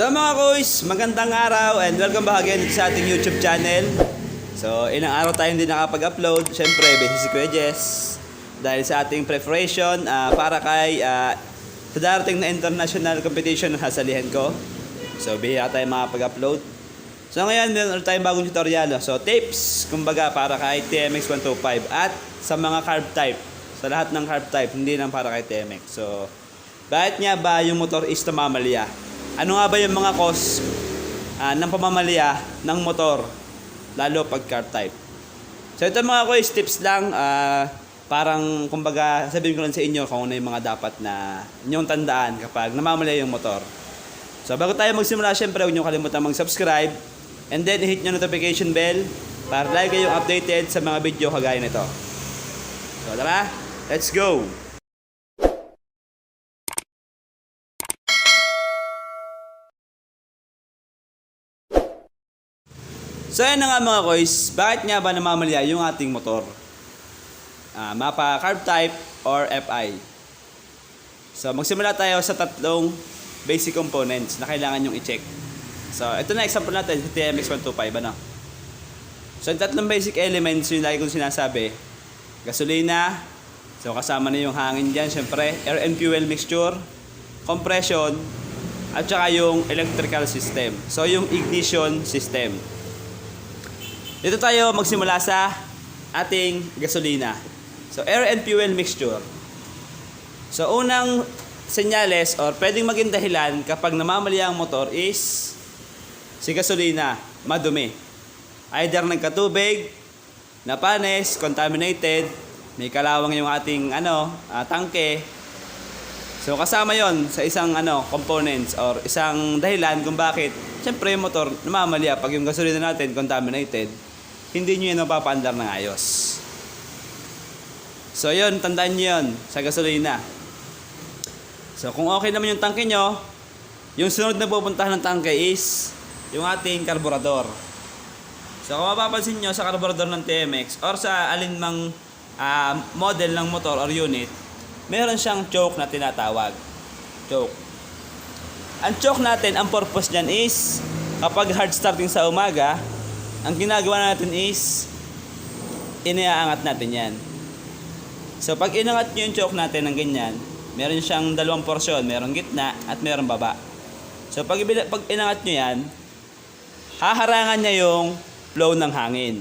So mga kuys, magandang araw and welcome back again sa ating YouTube channel. So ilang araw tayong hindi nakapag-upload. Siyempre, busy si Kuya. Dahil sa ating preparation ah, para kay ah, sa darating na international competition na sasalihan ko. So bihira tayo makapag-upload. So ngayon, meron ulit tayong bagong tutorial. So tips, kumbaga para kay TMX 125 at sa mga carb type. Sa lahat ng carb type, hindi lang para kay TMX. So, bakit nga ba yung motor is namamalya? Ano nga ba yung mga cause ah, ng pamamalya ng motor? Lalo pag carb type. So ito mga kuys, tips lang. ah, parang kumbaga sabihin ko lang sa inyo kung ano yung mga dapat na inyong tandaan kapag namamalya yung motor. So bago tayo magsimula, syempre huwag niyo kalimutan mag-subscribe and then hit nyo notification bell para lagi kayong updated sa mga video kagaya nito. So tara, let's go! So yan na nga mga koys, bakit nga ba namamalya yung ating motor? Ah, mapa carb type or FI. So magsimula tayo sa tatlong basic components na kailangan yung i-check. So ito na example natin sa TMX 125 ano. So yung tatlong basic elements yung lagi kong sinasabi. Gasolina, so kasama na yung hangin dyan, syempre, air and fuel mixture, compression, at saka yung electrical system. So yung ignition system. Dito tayo magsimula sa ating gasolina. So, air and fuel mixture. So, unang senyales or pwedeng maging dahilan kapag namamalya ang motor is si gasolina, madumi. Either nagkatubig, napanes, contaminated, may kalawang yung ating ano, ah, tangke. So kasama yon sa isang ano components or isang dahilan kung bakit syempre motor namamalya pag yung gasolina natin contaminated hindi nyo yan mapapaandar ng ayos. So yun, tandaan nyo yun sa gasolina. So kung okay naman yung tangke nyo, yung sunod na pupuntahan ng tangke is yung ating karburador. So kung mapapansin nyo sa karburador ng TMX or sa alinmang ah, model ng motor or unit, meron siyang choke na tinatawag. Choke. Ang choke natin, ang purpose niyan is kapag hard starting sa umaga, ang ginagawa natin is iniaangat natin yan. So pag inangat nyo yung choke natin ng ganyan, meron siyang dalawang porsyon, merong gitna at merong baba. So pag, pag inangat nyo yan, haharangan niya yung flow ng hangin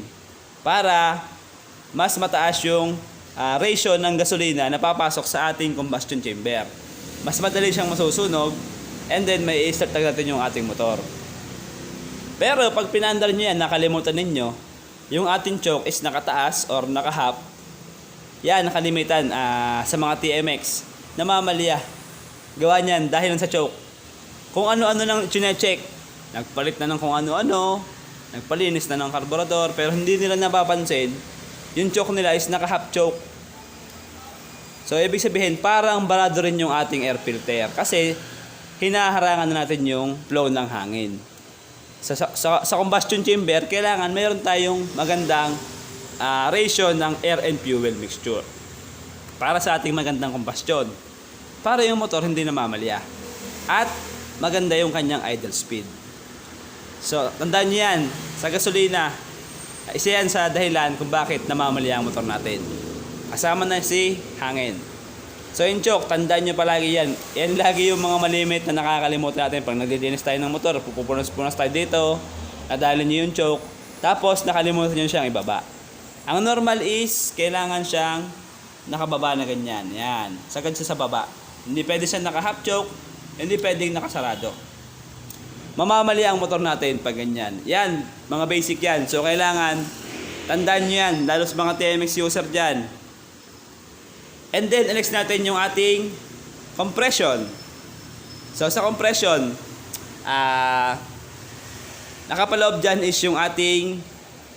para mas mataas yung ah, ratio ng gasolina na papasok sa ating combustion chamber. Mas madali siyang masusunog and then may i-start na natin yung ating motor. Pero pag pinandar nyo yan, nakalimutan ninyo, yung ating choke is nakataas or nakahap, yan, nakalimitan ah, sa mga TMX. Namamalya. Gawa niyan dahil lang sa choke. Kung ano-ano nang chine-check. Nagpalit na ng kung ano-ano, nagpalinis na ng karburador, pero hindi nila napapansin, yung choke nila is naka-half choke. So, ibig sabihin, parang barado rin yung ating air filter. Kasi, hinaharangan na natin yung flow ng hangin sa, sa, sa, combustion chamber, kailangan mayroon tayong magandang ah, ratio ng air and fuel mixture para sa ating magandang combustion. Para yung motor hindi namamalya. At maganda yung kanyang idle speed. So, tandaan nyo yan. Sa gasolina, isa yan sa dahilan kung bakit namamalya ang motor natin. Kasama na si hangin. So yung choke, tandaan nyo palagi yan. Yan lagi yung mga malimit na nakakalimutan natin. Pag naglilinis tayo ng motor, pupunas-punas tayo dito, nadali nyo yung choke, tapos nakalimutan nyo siyang ibaba. Ang normal is, kailangan siyang nakababa na ganyan. Yan. Sagad siya sa baba. Hindi pwede siya naka-half choke, hindi pwedeng nakasarado. Mamamali ang motor natin pag ganyan. Yan, mga basic yan. So kailangan, tandaan nyo yan, lalo sa mga TMX user dyan. And then, next natin yung ating compression. So, sa compression, ah, nakapaloob dyan is yung ating,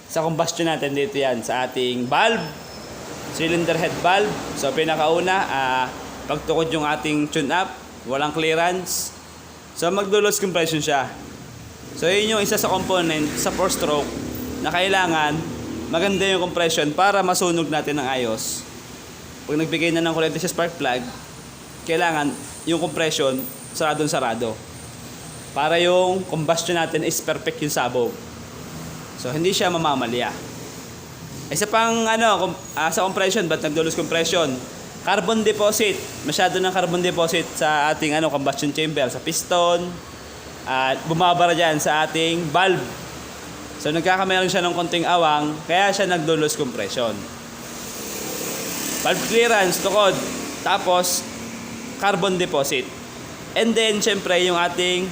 sa combustion natin dito yan, sa ating valve, cylinder head valve. So, pinakauna, ah, pagtukod yung ating tune up, walang clearance. So, magdulos compression siya. So, yun yung isa sa component sa 4-stroke na kailangan maganda yung compression para masunog natin ng ayos pag nagbigay na ng kuryente sa spark plug, kailangan yung compression saradong sarado. para yung combustion natin is perfect yung sabog. So hindi siya mamamalya. Isa pang ano, ah, sa compression, ba't nagdulos compression? Carbon deposit. Masyado ng carbon deposit sa ating ano, combustion chamber, sa piston. At bumabara dyan sa ating valve. So nagkakameron siya ng konting awang, kaya siya nagdulos compression. Valve clearance, tukod. Tapos, carbon deposit. And then, syempre, yung ating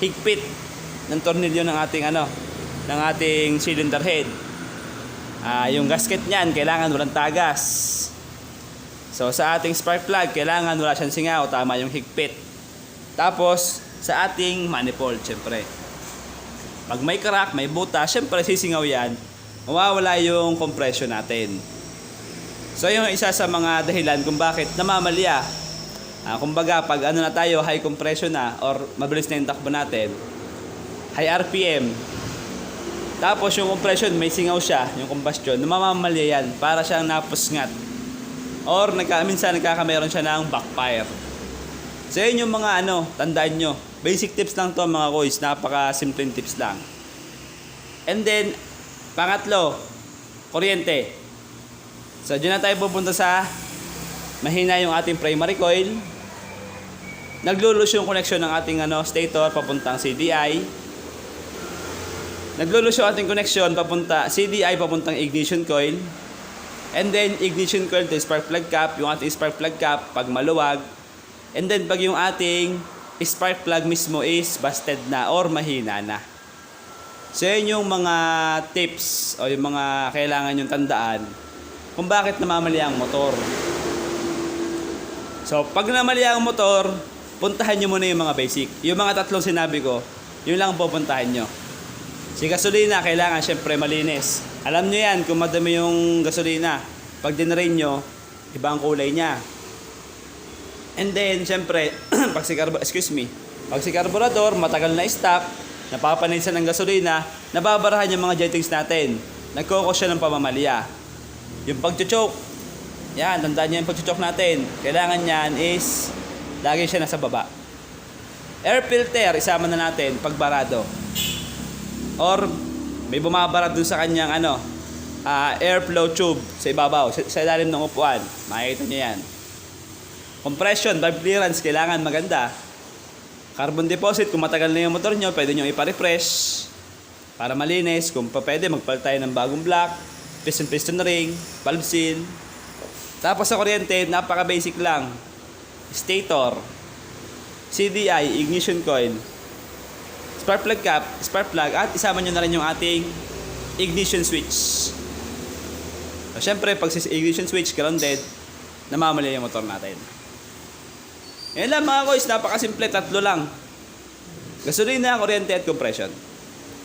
higpit ng tornilyo ng ating ano, ng ating cylinder head. Ah, yung gasket niyan, kailangan walang tagas. So, sa ating spark plug, kailangan wala siyang singaw, tama yung higpit. Tapos, sa ating manifold, syempre. Pag may crack, may buta, syempre sisingaw yan, mawawala yung compression natin. So yung isa sa mga dahilan kung bakit namamalya. Ah, kumbaga pag ano na tayo, high compression na or mabilis na yung takbo natin, high RPM. Tapos yung compression may singaw siya, yung combustion, namamalya yan para siyang napusngat. Or nagka, minsan nagkakameron siya ng backfire. So yun yung mga ano, tandaan nyo. Basic tips lang to mga koys, napaka simpleng tips lang. And then, pangatlo, kuryente. So, dyan na tayo pupunta sa mahina yung ating primary coil. Naglulus yung connection ng ating ano, stator papuntang CDI. Naglulus yung ating connection papunta CDI papuntang ignition coil. And then ignition coil to spark plug cap, yung ating spark plug cap pag maluwag. And then pag yung ating spark plug mismo is busted na or mahina na. So yun yung mga tips o yung mga kailangan yung tandaan kung bakit namamali ang motor. So, pag namali ang motor, puntahan nyo muna yung mga basic. Yung mga tatlong sinabi ko, yun lang ang pupuntahan nyo. Si gasolina, kailangan syempre malinis. Alam nyo yan, kung madami yung gasolina, pag dinrain nyo, iba ang kulay niya. And then, syempre, pag si carbo- excuse me, pag si carburetor, matagal na stock, napapanisa ng gasolina, nababarahan yung mga jettings natin. Nagkokos siya ng pamamalya. Yung pag-choke, yan, tandaan niyo yung pag-choke natin. Kailangan yan is, lagi siya nasa baba. Air filter, isama na natin pag barado. Or, may bumabara dun sa kanyang ano, ah, airflow tube sa ibabaw, sa, sa ilalim ng upuan. Makikita niyo yan. Compression, valve clearance, kailangan maganda. Carbon deposit, kung matagal na yung motor nyo, pwede nyo ipa-refresh para malinis. Kung pa pwede, magpalit tayo ng bagong block, piston-piston ring, valve seal. Tapos sa kuryente, napaka-basic lang. Stator, CDI, ignition coil, spark plug cap, spark plug, at isama nyo na rin yung ating ignition switch. So, syempre, pag si ignition switch grounded, namamali yung motor natin. Yan lang mga koys, napakasimple, tatlo lang. Gasolina, kuryente at compression.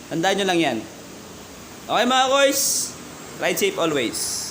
Tandaan nyo lang yan. Okay mga koys, ride safe always.